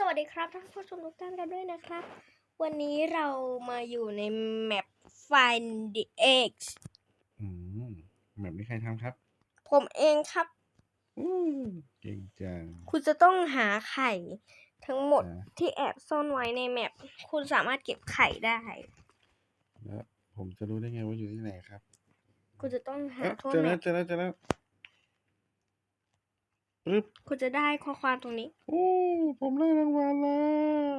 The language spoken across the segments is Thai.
สวัสดีครับท่านผู้ชมทุกท่านกันด้วยนะครับ วันนี้เรามาอยู่ในแมป Find the X อืมแบบนี้ใครทำครับ ผมเองครับอู้เก่งจัง คุณจะต้องหาไข่ทั้งหมดนะที่แอบซ่อนไว้ในแมป คุณสามารถเก็บไข่ได้ แล้วผมจะรู้ได้ไงว่าอยู่ที่ไหนครับคุณจะต้องหาเอ๊ะทั่วเจอแมแล้วปเจอแล้วเจอแล้ว ปึ๊บคุณจะได้ข้อความตรงนี้ โอ้ผมได้รางวัลแล้ว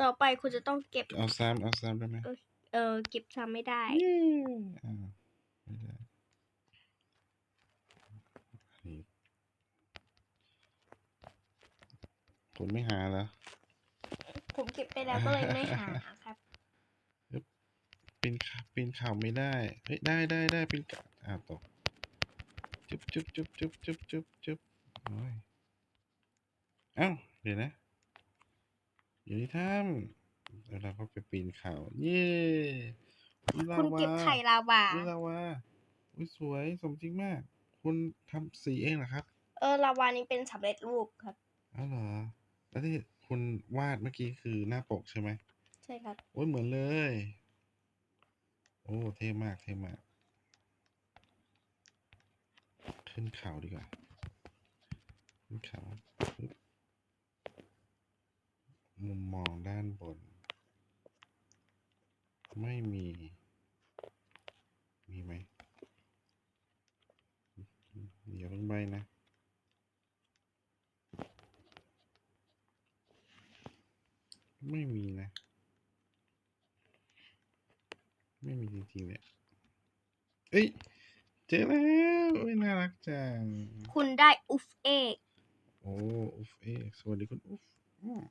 ต่อไปคุณจะต้องเก็บ เอาซ้ำเอาซ้ำได้ไหมเออเก็บซ้ำไม่ได้เย้อ่าไม่ได้อันนี้ผมไม่หาแล้วผมเก็บไปแล้วก็เลยไม่หาครับปีนเขาปีนเขาไม่ได้ เฮ้ยได้ได้ได้ปีนเขาอ้าวตก จุ๊บจุ๊บจุ๊บจุ๊บจุ๊บจุ๊บจุ๊บโอ้ยเอ้าเดี๋ยวนะอยู่ที่ถ้ำแล้วเราก็ไปปีนเขาเย้อุ๊ยลาคุณวาเก็บไข่ลาวา อุ๊ยลาวาอุ้ยสวยสมจริงมาก คุณทำสีเองเหรอครับเออลาวานี้เป็นสำเร็จรูปครับอ้าวเหรอแล้วที่คุณวาดเมื่อกี้คือหน้าปกใช่ไหม ใช่ครับ โอ้ยเหมือนเลย โอ้ เท่มาก เท่มาก ขึ้นเขาดีกว่า ขึ้นเขามุมมองด้านบน ไม่มี มีไหมเดี๋ยวเพิ่งใบนะไม่มีนะ ไม่มีจริงๆเนี่ยเอ้ย เจอแล้วโอ้ยน่ารักจัง คุณได้อุฟเอกโอ้อุฟเอยสวัสดีคุณอุฟอืม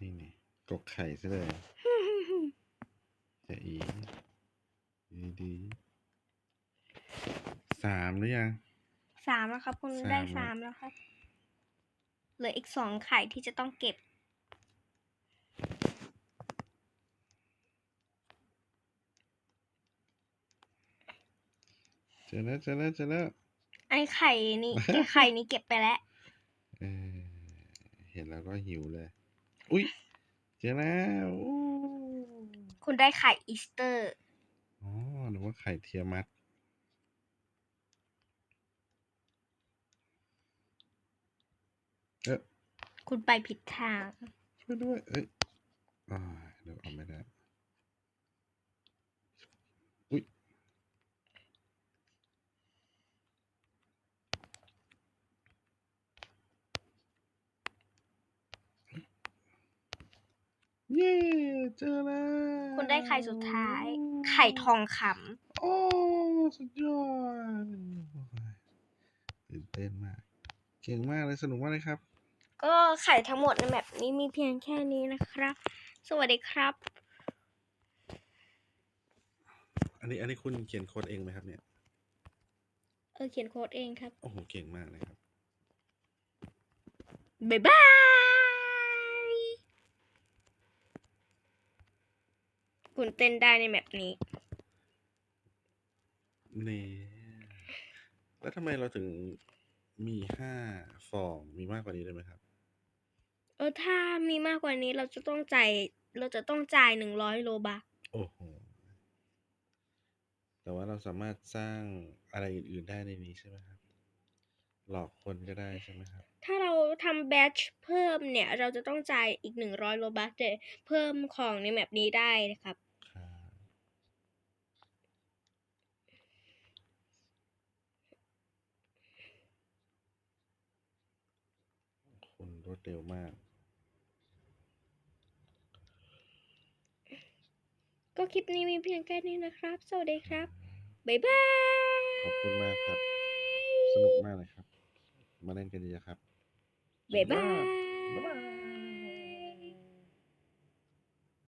นี่นี่กกไข่ซะเลยจะอีดีดีสามหรือยัง สามแล้วครับ คุณสามได้แล้วสามแล้วครับ เหลืออีกสองไข่ที่จะต้องเก็บ จอแล้วเจอแล้วเจอแล้วไอ้ไข่นี่ไอ้ไข่นี้เก็บไปแล้วเออเห็นแล้วก็หิวเลย อุ้ยเจอแล้วอู้คุณได้ไข่อีสเตอร์อ๋อหรือว่าไข่เทียมัดเอ๊ะคุณไปผิดทางช่วยด้วยเอ้ยอ่าเดี๋ยวเอาไม่ได้ ย้ เจอแล้วคุณได้ไข่สุดท้าย ไข่ทองคำโอ้ สุดยอดตื่นเต้นมาก เก่งมากเลยสนุกมากเลยครับ ก็ไข่ทั้งหมดในแบบนี้มีเพียงแค่นี้นะครับ สวัสดีครับ อันนี้อันนี้คุณเขียนโค้ดเองไหมครับเนี่ย เออเขียนโค้ดเองครับ โอ้โห เก่งมากเลยครับ บ๊ายบาย คุณเต้นได้ในแบบนี้นี่แล้วทำไมเราถึงมีห้าฟองมีมากกว่านี้ได้ไหมครับ เออถ้ามีมากกว่านี้เราจะต้องจ่ายเราจะต้องจ่ายหนึ่งร้อยโลบาทโอ้โหแต่ว่าเราสามารถสร้างอะไรอื่นๆได้ในนี้ใช่ไหมครับ หลอกคนก็ได้ใช่ไหมครับ ถ้าเราทำแบตชเพิ่มเนี่ย เราจะต้องจ่ายอีกหนึ่งร้อยโลบาทแต่เพิ่มของในแบบนี้ได้นะครับครับคุณร วดเร็วมาก ก็คลิปนี้มีเพียงแค่นี้นะครับ สวัสดีครับ บ๊ายบาย ขอบคุณมากครับ สนุกมากเลยครับ มาเล่นกันเยอะๆครับ บ๊ายบายบ๊ายบาย